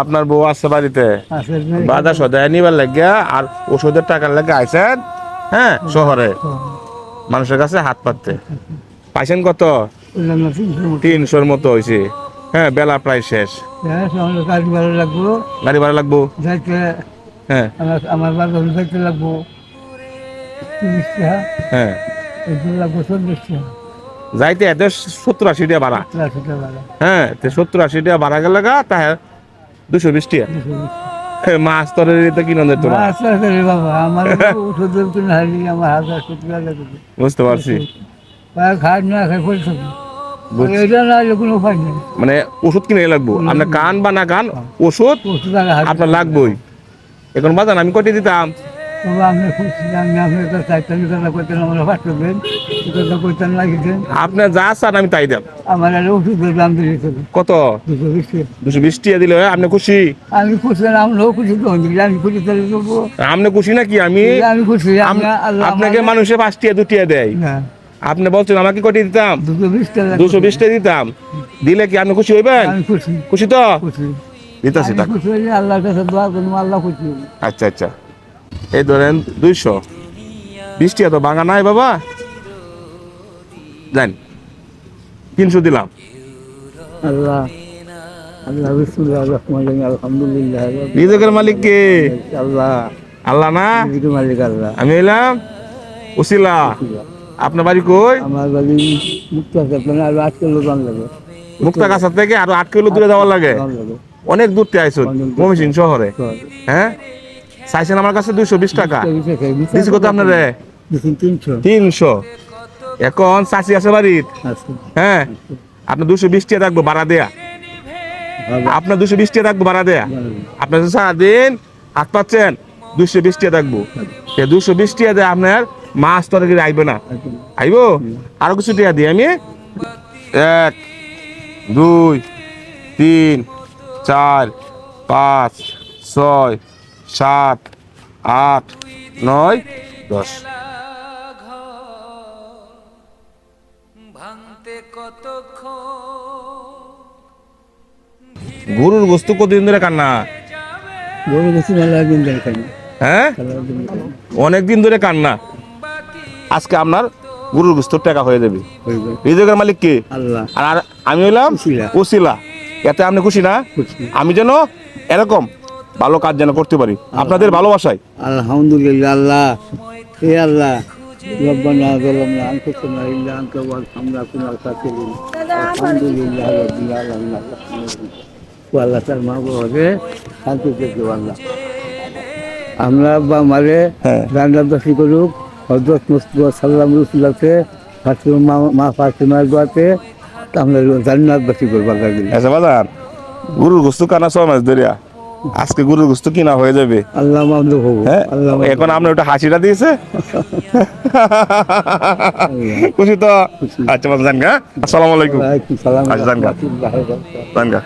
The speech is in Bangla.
আপনার বউ আছে বাড়িতে? বাধা সদায় নিবার লাগিয়া আর ওষুধের টাকার লাগে আইসেন হ্যাঁ শহরে। মানুষের কাছে হাত পাততে। পাইছেন কত? তিনশোর মতো হয়েছে হ্যাঁ বেলা প্রায় শেষ। গাড়ি ভাড়া লাগবো? গাড়ি ভাড়া লাগবো যাইতে হ্যাঁ আমার আমার যাইতে লাগবো তিরিশ টাকা হ্যাঁ লাগবো চল্লিশ টাকা যাইতে এত সত্তর আশি টাকা ভাড়া। হ্যাঁ সত্তর আশি টাকা ভাড়া গেলে গা তাহে দুশো বিশ টাকা হ্যাঁ, মাছ তরের তো কিনে না। বাবা আমার ওষুধের কিনে হারি আমার হাজার সত্তর বুঝতে পারছি। খাট না খাই এটা না কোনো উপায় নেই। মানে ওষুধ কিনে লাগবো। আপনার কান বা না কান ওষুধ আপনার লাগবেই। এখন বাজান আমি কটি দিতাম আপনার যা চান আমি তাই দাম আমার ওষুধের দাম দিয়ে কত? দুশো বিশ টাকা। দিলে আপনি খুশি? আমি খুশি আমরাও খুশি আমি খুশি আপনি খুশি নাকি? আমি আমি খুশি আপনাকে মানুষে পাঁচ টিয়া দুটিয়া দেয়। না। আপনি বলছেন আমাকে কটি দিতাম? দুশো বিশ টাকা দিতাম। দিলে কি আপনি খুশি হইবেন? খুশি। খুশি তো? দিতেছি আল্লাহর কাছে দোয়া আল্লাহ খুশি আচ্ছা আচ্ছা। এই ধরেন দুইশো। বিশ টাকা তো ভাঙা নাই বাবা। জান তিনশো দিলাম। আল্লাহ মালিক কে? আল্লাহ। আল্লাহ না? মালিক আল্লাহ। আমি এলাম উসিলা আপনার বাড়ি কই? আমার বাড়ি মুক্ত আছে আট কিলো দাম লাগে। মুক্তা কাছার থেকে আরও আট কিলো দূরে যাওয়ার লাগে। অনেক দূর থেকে আইসুন মমিসিং শহরে। হ্যাঁ? চাইছেন আমার কাছে দুইশো বিশ টাকা। দিছি কত আপনারে? তিনশো। এখন চাষি আছে বাড়ির? হ্যাঁ। আপনার দুশো বিশ টাকা থাকব ভাড়া দেয়া। আপনার দুশো বিশ টাকা থাকব ভাড়া দেয়া। আপনার সারাদিন হাত পাচ্ছেন দুশো বিশ টাকা থাকব। দুশো বিশ টাকা দেয় আপনার মাছ তরকারি আইবে না। আইব? আরও কিছু টাকা দিই আমি। এক, দুই, তিন, চার, পাঁচ, ছয় সাত আট নয় দশ। গরুর গোস্ত কতদিন ধরে কান্না খাই। হ্যাঁ? অনেক দিন ধরে কান্না আজকে আপনার গরুর গোস্ত টাকা হয়ে যাবে। রিজকের মালিক কে? আর আমি হইলাম। উসিলা। এতে আপনি খুশি না? আমি যেন এরকম ভালো কাজ যেন করতে পারি আপনাদের ভালোবাসায় আলহামদুলিল্লাহ আল্লাহ হে আল্লাহ ربنا ظلمنا انفسنا الا انت وارحمنا كنا الخاسرين الحمد لله رب العالمين ও আল্লাহ তার মা বাবাকে শান্তি থেকে আল্লাহ আমরা বা মারে হ্যাঁ। রান্নাবাসী করুক হজরত মুস্তফা সাল্লাম রসুল্লাহকে ফাতিমা মা- মা ফাতিমার দোয়াতে আমরা জান্নাতবাসী করবো আল্লাহ দিলে আচ্ছা বাজার গরুর গোস্ত কানা ছয় মাস ধরিয়া আজকে গরুর গোস্ত কিনা হয়ে যাবে। আল্লাহ মামলুক হব হ্যাঁ? আল্লাহ মামলুক এখন আপনার ওটা হাসিটা দিয়েছে? খুশি তো? আচ্ছা বাজার জান গা আসসালামু আলাইকুম। ওয়ালাইকুম সালাম। আচ্ছা,